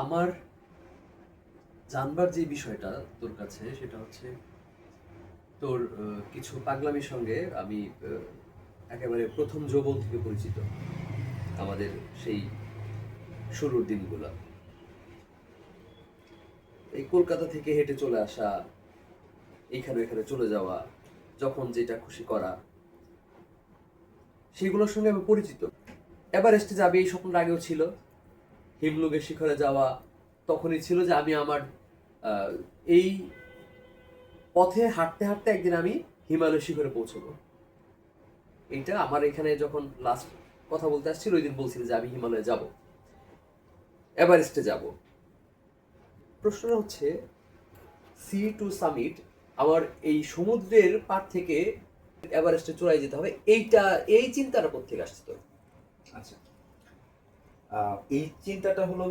আমার জানবার যে বিষয়টা তোর কাছে, সেটা হচ্ছে তোর কিছু পাগলামির সঙ্গে আমি একেবারে প্রথম যৌবন থেকে পরিচিত আমাদের সেই শুরুর দিনগুলো। এই কলকাতা থেকে হেঁটে চলে আসা, এইখানে এখানে চলে যাওয়া, যখন যেটা খুশি করা, সেগুলোর সঙ্গে আমি পরিচিত। এভারেস্টে যাবে এই স্বপ্নটা আগেও ছিল। হিমলুগের শিখরে যাওয়া তখনই ছিল যে আমি আমার এই পথে হাঁটতে হাঁটতে একদিন আমি হিমালয় শিখরে পৌঁছবো। এইটা আমার এখানে যখন লাস্ট কথা বলতে আসছিল, ওই দিন বলছিল যে আমি হিমালয়ে যাব। এভারেস্টে যাব। প্রশ্নটা হচ্ছে সি টু সামিট আমার এই সমুদ্রের পার থেকে এভারেস্টে চড়াই যেতে হবে, এইটা, এই চিন্তাটা কোথেকে আসছে তোর? আচ্ছা। এই চিন্তাটা হলো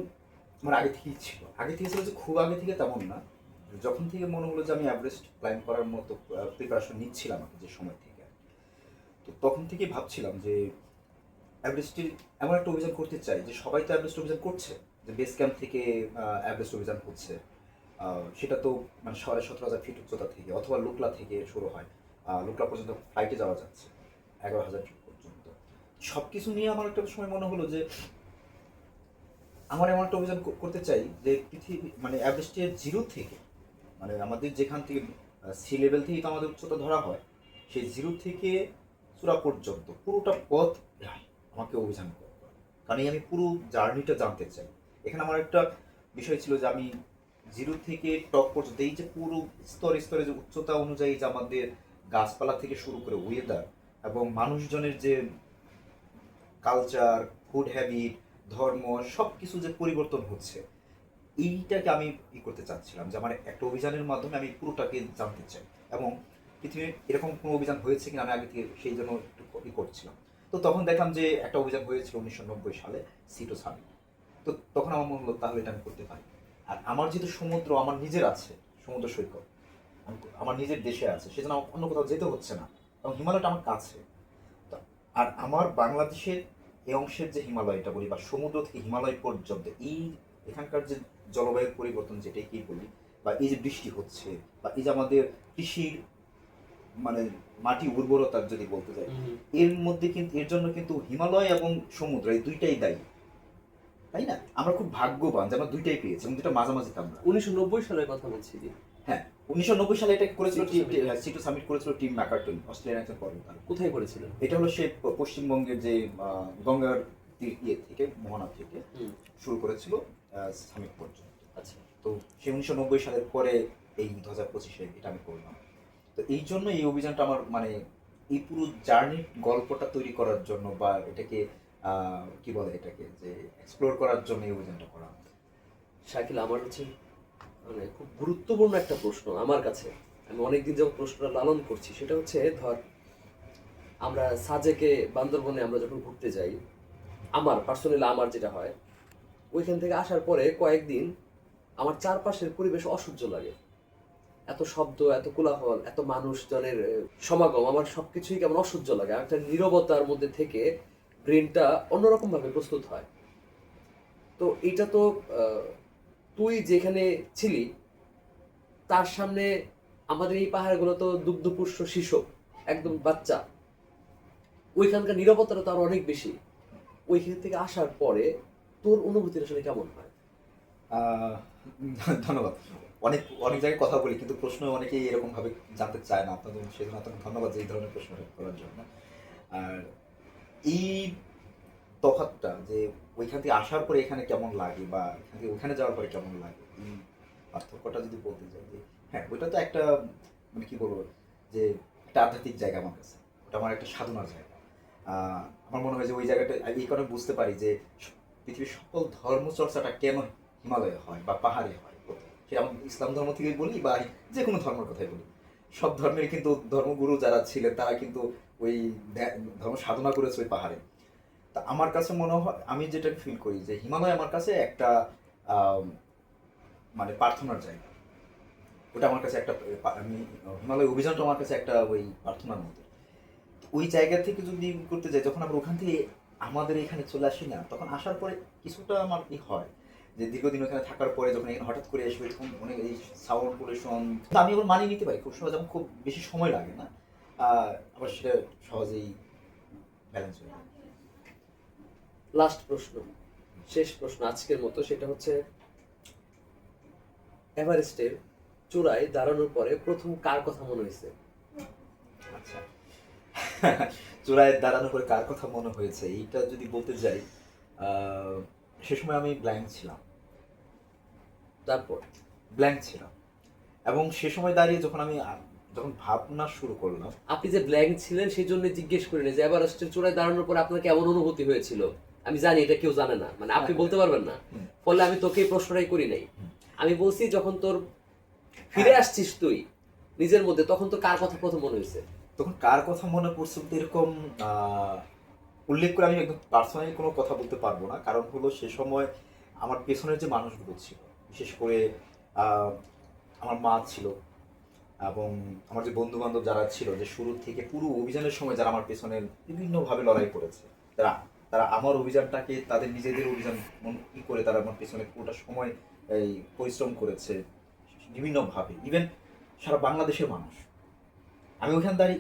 আমার আগে থেকেই ছিল। আগে থেকে ছিল যে খুব আগে থেকে তেমন না। যখন থেকে মনে হলো যে আমি অ্যাভারেস্ট ক্লাইম করার মতো প্রিপারেশন নিচ্ছিলাম আর যে সময় থেকে তো তখন থেকেই ভাবছিলাম যে এভারেস্টের এমন একটা অভিযান করতে চাই যে সবাই তো অ্যাভারেস্ট অভিযান করছে, যে বেস ক্যাম্প থেকে অ্যাভারেস্ট অভিযান হচ্ছে। সেটা তো মানে সাড়ে সতেরো হাজার ফিট উচ্চতা থেকে অথবা লোকলা থেকে শুরু হয়। লোকলা পর্যন্ত ফ্লাইটে যাওয়া যাচ্ছে, এগারো হাজার ফিট পর্যন্ত। সব কিছু নিয়ে আমার একটা সময় মনে হলো যে আমার এমন একটা অভিযান করতে চাই যে পৃথিবী মানে অ্যাভারেস্টের জিরো থেকে মানে আমাদের যেখান থেকে সি লেভেল থেকেই তো আমাদের উচ্চতা ধরা হয়, সেই জিরো থেকে চূড়া পর্যন্ত পুরোটা পথ আমাকে অভিযান করতে হবে। কারণ এই আমি পুরো জার্নিটা জানতে চাই এখানে আমার একটা বিষয় ছিল যে আমি জিরো থেকে টপ পর্যন্ত, এই যে পুরো স্তরে স্তরে যে উচ্চতা অনুযায়ী যে আমাদের গাছপালা থেকে শুরু করে ওয়েদার এবং মানুষজনের যে কালচার ফুড হ্যাবিট ধর্ম সব কিছু যে পরিবর্তন হচ্ছে, এইটাকে আমি ই করতে চাচ্ছিলাম যে আমার একটা অভিযানের মাধ্যমে আমি পুরোটাকে জানতে চাই। এবং পৃথিবীর এরকম কোনো অভিযান হয়েছে কিনা আমি আগে থেকে সেই জন্য একটু ই করছিলাম। তো তখন দেখলাম যে একটা অভিযান হয়েছিল উনিশশো নব্বই সালে, সিটো সামিট তো তখন আমার মনে হলো, তাহলে এটা আমি করতে পারি। আর আমার যেহেতু সমুদ্র, আমার নিজের আছে, সমুদ্র সৈকত, আমার নিজের দেশে আছে, সেজন্য অন্য কোথাও যেতে হচ্ছে না। এবং হিমালয়টা আমার কাছে। আর আমার বাংলাদেশের এই অংশের যে হিমালয়টা বলি বা সমুদ্র থেকে হিমালয় পর্যন্ত এই এখানকার যে জলবায়ুর পরিবর্তন যেটাই কি বলি বা এই যে বৃষ্টি হচ্ছে বা এই যে আমাদের কৃষির মানে মাটি উর্বরতার যদি বলতে যাই এর মধ্যে কিন্তু এর জন্য কিন্তু হিমালয় এবং সমুদ্র এই দুইটাই দায়ী। তাই না? আমরা খুব ভাগ্যবান যে আমরা দুইটাই পেয়েছি এবং দুইটা মাঝামাঝি আমরা উনিশশো নব্বই সালের কথা বলছি। যে উনিশশো নব্বই সালে এটা করেছিল সিটু সামিট। করেছিল টিম ম্যাকার্টন অস্ট্রেলিয়ান একজন কর্মকার কোথায় করেছিলেন এটা হলো সে পশ্চিমবঙ্গের যে গঙ্গার তীর ইয়ে থেকে মোহনা থেকে শুরু করেছিল সামিট পর্যন্ত। আচ্ছা। তো সে উনিশশো নব্বই সালের পরে এই দু হাজার পঁচিশে এটা আমি করলাম। তো এই জন্য এই অভিযানটা আমার মানে এই পুরো জার্নির গল্পটা তৈরি করার জন্য বা এটাকে কি বলে এটাকে যে এক্সপ্লোর করার জন্য এই অভিযানটা করা। শাকিল আমার হচ্ছে মানে খুব গুরুত্বপূর্ণ একটা প্রশ্ন আমার কাছে। আমি অনেকদিন যখন প্রশ্নটা লালন করছি, সেটা হচ্ছে, ধর, আমরা সাজেকে বান্দরবনে আমরা যখন ঘুরতে যাই, আমার পার্সোনালি আমার যেটা হয়, ওইখান থেকে আসার পরে কয়েকদিন আমার চারপাশের পরিবেশ অসহ্য লাগে। এত শব্দ, এত কোলাহল, এত মানুষজনের সমাগম, আমার সবকিছুই কেমন অসহ্য লাগে। একটা নীরবতার মধ্যে থেকে ব্রেনটা অন্যরকম ভাবে প্রস্তুত হয়। তো এটা তো তুই যেখানে ছিলি, তার সামনে আমাদের এই পাহাড়গুলো তো দুগ্ধপুষ্ট শিশু, একদম বাচ্চা। ওইখানকার নিরাপত্তাটা তো আরও অনেক বেশি। ওইখান থেকে আসার পরে তোর অনুভূতি আসলে কেমন হয়? ধন্যবাদ। অনেক অনেক জায়গায় কথা বলি, কিন্তু প্রশ্ন অনেকেই এরকম ভাবে জানতে চায় না। আপনাদের সেজন্য আপনাকে ধন্যবাদ এই ধরনের প্রশ্ন করার জন্য। আর এই তফাৎটা যে ওইখান থেকে আসার পরে এখানে কেমন লাগে বা এখান থেকে ওইখানে যাওয়ার পরে কেমন লাগে? পার্থক্যটা যদি বলতে চাই যে হ্যাঁ ওইটা তো একটা মানে কি বলব? যে একটা আধ্যাত্মিক জায়গা আমার কাছে। ওটা আমার একটা সাধনার জায়গা। আমার মনে হয় যে ওই জায়গাটা এই কারণে বুঝতে পারি যে পৃথিবীর সকল ধর্ম চর্চাটা কেন হিমালয়ে হয় বা পাহাড়ে হয়? সেটা আমি ইসলাম ধর্ম থেকে বলি বা যে কোনো ধর্মের কথাই বলি। সব ধর্মের কিন্তু ধর্মগুরু যারা ছিলেন, তারা কিন্তু ওই ধর্ম সাধনা করেছে ওই পাহাড়ে। তা আমার কাছে মনে হয়, আমি যেটা ফিল করি যে হিমালয় আমার কাছে একটা মানে প্রার্থনার জায়গা। ওটা আমার কাছে একটা আমি, হিমালয় অভিযানটা আমার কাছে একটা ওই প্রার্থনার মতো। ওই জায়গা থেকে যদি করতে যাই, যখন আমরা ওখান থেকে আমাদের এখানে চলে আসি না, তখন আসার পরে কিছুটা আমার কি হয়। যে দীর্ঘদিন ওখানে থাকার পরে যখন এখানে হঠাৎ করে আসবে এরকম অনেক এই সাউন্ড পলিউশন আমি ওগুলো মানিয়ে নিতে পারি। খুব সহজ এবং খুব বেশি সময় লাগে না। আবার সেটা সহজেই ব্যালেন্স হয়ে যায়। লাস্ট প্রশ্ন শেষ প্রশ্ন আজকের মতো সেটা হচ্ছে এভারেস্টের চূড়ায় দাঁড়ানোর পরে প্রথম কার কথা মনে হয়েছে? আচ্ছা। চূড়ায় দাঁড়ানোর পরে কার কথা মনে হয়েছে? এইটা যদি বলতে যাই সে সময় আমি ব্ল্যাঙ্ক ছিলাম। তারপর? ব্ল্যাঙ্ক ছিলাম। এবং সে সময় দাঁড়িয়ে যখন আমি যখন ভাবনা শুরু করলাম আপনি যে ব্ল্যাঙ্ক ছিলেন সেই জন্য জিজ্ঞেস করি না যে এভারেস্টের চূড়ায় দাঁড়ানোর পর আপনার কেমন অনুভূতি হয়েছিল? আমি জানি এটা কেউ জানে না। মানে আপনি বলতে পারবেন না। ফলে আমি তোকে প্রশ্নটাই করি নাই। আমি বলছি যখন তোর ফিরে আসছিস তুই নিজের মধ্যে তখন তো কার কথা প্রথম মনে হয়েছে? তখন কার কথা মনে পড়ছে এরকম উল্লেখ করে আমি একদম পার্সোনালি কোনো কথা বলতে পারব না। কারণ হলো সে সময় আমার পেছনের যে মানুষগুলো ছিল বিশেষ করে আমার মা ছিল এবং আমার যে বন্ধু বান্ধব যারা ছিল যে শুরু থেকে পুরো অভিযানের সময় যারা আমার পেছনে বিভিন্নভাবে লড়াই করেছে তারা তারা আমার অভিযানটাকে, তাদের নিজেদের অভিযান ই করে তারা আমার পেছনে পুরোটা সময় এই পরিশ্রম করেছে বিভিন্নভাবে। ইভেন সারা বাংলাদেশের মানুষ। আমি ওইখানে দাঁড়িয়ে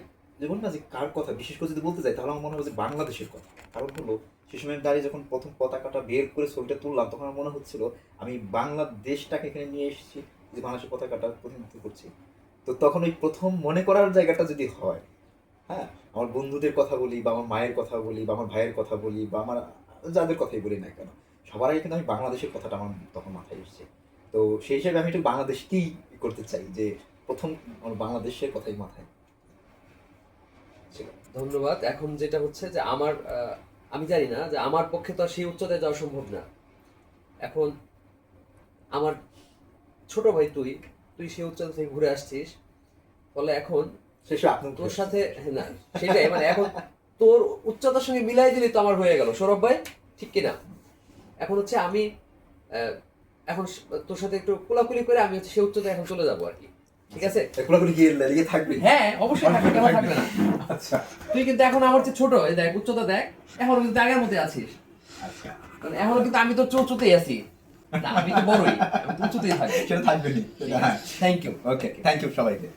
বলি না যে কার কথা, বিশেষ করে যদি বলতে যাই, তাহলে আমার মনে হবে যে বাংলাদেশের কথা। কারণ হলো, সে সময় দাঁড়িয়ে যখন প্রথম পতাকাটা বের করে ছবিটা তুললাম, তখন আমার মনে হচ্ছিল, আমি বাংলাদেশটাকে এখানে নিয়ে এসেছি, যে বাংলাদেশের পতাকাটা প্রতিনিধিত্ব করছি। তো তখন ওই প্রথম মনে করার জায়গাটা যদি হয় হ্যাঁ আমার বন্ধুদের কথা বলি বা আমার মায়ের কথা বলি বা আমার ভাইয়ের কথা বলি বা আমার যাদের কথাই বলি না কেন, সবার আগে কিন্তু আমি বাংলাদেশের কথাটা আমার তখন মাথায় এসেছে। তো সেই হিসাবে আমি একটু বাংলাদেশকেই করতে চাই যে প্রথম আমার বাংলাদেশের কথাই মাথায়। ধন্যবাদ। এখন যেটা হচ্ছে যে আমার আমি জানি না যে আমার পক্ষে তো সেই উচ্চতায় যাওয়া সম্ভব না। এখন আমার ছোট ভাই তুই তুই সেই উচ্চতা থেকে ঘুরে আসছিস। ফলে এখন শেষে তোর সাথে না সেটাই মানে এখন তোর উচ্চতার সঙ্গে মিলাই দিলি তো আমার হয়ে গেল। সৌরভ ভাই ঠিক কিনা এখন হচ্ছে আমি এখন তোর সাথে একটু কোলাকুলি করে আমি হচ্ছে সেই উচ্চতায় এখন চলে যাব আর কি। ঠিক আছে? এগুলো গিয়ে লেগে থাকবে? হ্যাঁ অবশ্যই থাকবে কেন থাকবে না? আচ্ছা। তুই কিন্তু এখন আমার চেয়ে ছোট এই দেখ উচ্চতা দেখ এখন কিন্তু আগের মধ্যে আছিস। আচ্ছা। মানে এখনও কিন্তু আমি তো চৌচুতেই আছি। না আমি তো বড়ই আমি তো থাকি। সেটা থাকবে নি thank you okay thank you সবাইকে।